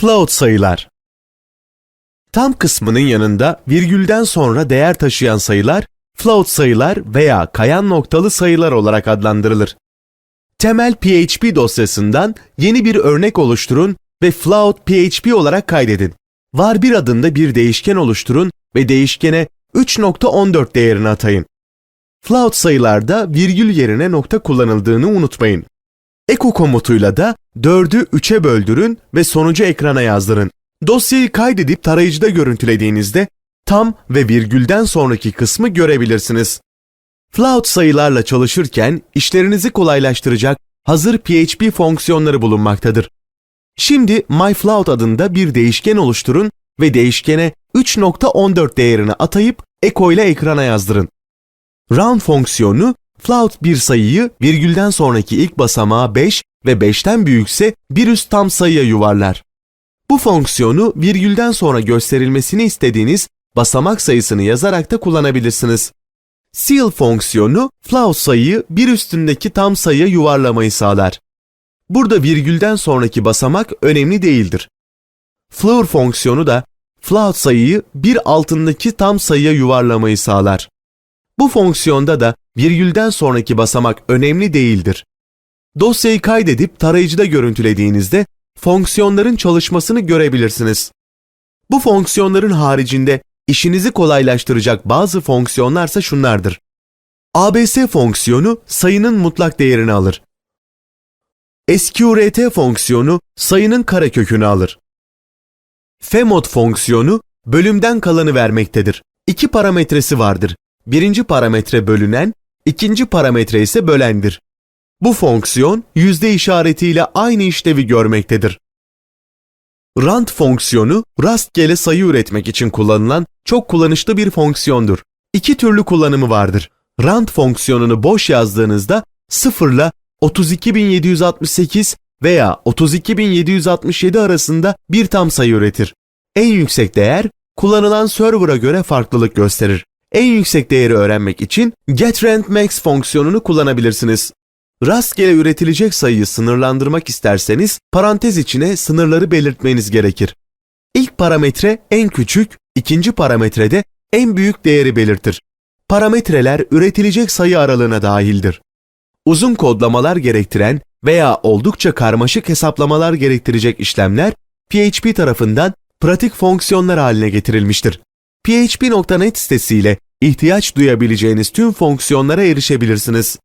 Float sayılar. Tam kısmının yanında virgülden sonra değer taşıyan sayılar float sayılar veya kayan noktalı sayılar olarak adlandırılır. Temel PHP dosyasından yeni bir örnek oluşturun ve float PHP olarak kaydedin. Var bir adında bir değişken oluşturun ve değişkene 3.14 değerini atayın. Float sayılarda virgül yerine nokta kullanıldığını unutmayın. Eko komutuyla da 4'ü 3'e böldürün ve sonucu ekrana yazdırın. Dosyayı kaydedip tarayıcıda görüntülediğinizde tam ve virgülden sonraki kısmı görebilirsiniz. Float sayılarla çalışırken işlerinizi kolaylaştıracak hazır PHP fonksiyonları bulunmaktadır. Şimdi myFloat adında bir değişken oluşturun ve değişkene 3.14 değerini atayıp eko ile ekrana yazdırın. Round fonksiyonu float bir sayıyı virgülden sonraki ilk basamağı 5 ve 5'ten büyükse bir üst tam sayıya yuvarlar. Bu fonksiyonu virgülden sonra gösterilmesini istediğiniz basamak sayısını yazarak da kullanabilirsiniz. Seal fonksiyonu float sayıyı bir üstündeki tam sayıya yuvarlamayı sağlar. Burada virgülden sonraki basamak önemli değildir. Floor fonksiyonu da float sayıyı bir altındaki tam sayıya yuvarlamayı sağlar. Bu fonksiyonda da virgülden sonraki basamak önemli değildir. Dosyayı kaydedip tarayıcıda görüntülediğinizde fonksiyonların çalışmasını görebilirsiniz. Bu fonksiyonların haricinde işinizi kolaylaştıracak bazı fonksiyonlarsa şunlardır. ABS fonksiyonu sayının mutlak değerini alır. SQRT fonksiyonu sayının karekökünü alır. Fmod fonksiyonu bölümden kalanı vermektedir. İki parametresi vardır. Birinci parametre bölünen, ikinci parametre ise bölendir. Bu fonksiyon yüzde işaretiyle aynı işlevi görmektedir. Rand fonksiyonu rastgele sayı üretmek için kullanılan çok kullanışlı bir fonksiyondur. İki türlü kullanımı vardır. Rand fonksiyonunu boş yazdığınızda 0 ile 32768 veya 32767 arasında bir tam sayı üretir. En yüksek değer kullanılan server'a göre farklılık gösterir. En yüksek değeri öğrenmek için getRandMax fonksiyonunu kullanabilirsiniz. Rastgele üretilecek sayıyı sınırlandırmak isterseniz parantez içine sınırları belirtmeniz gerekir. İlk parametre en küçük, ikinci parametrede en büyük değeri belirtir. Parametreler üretilecek sayı aralığına dahildir. Uzun kodlamalar gerektiren veya oldukça karmaşık hesaplamalar gerektirecek işlemler PHP tarafından pratik fonksiyonlar haline getirilmiştir. php.net sitesiyle ihtiyaç duyabileceğiniz tüm fonksiyonlara erişebilirsiniz.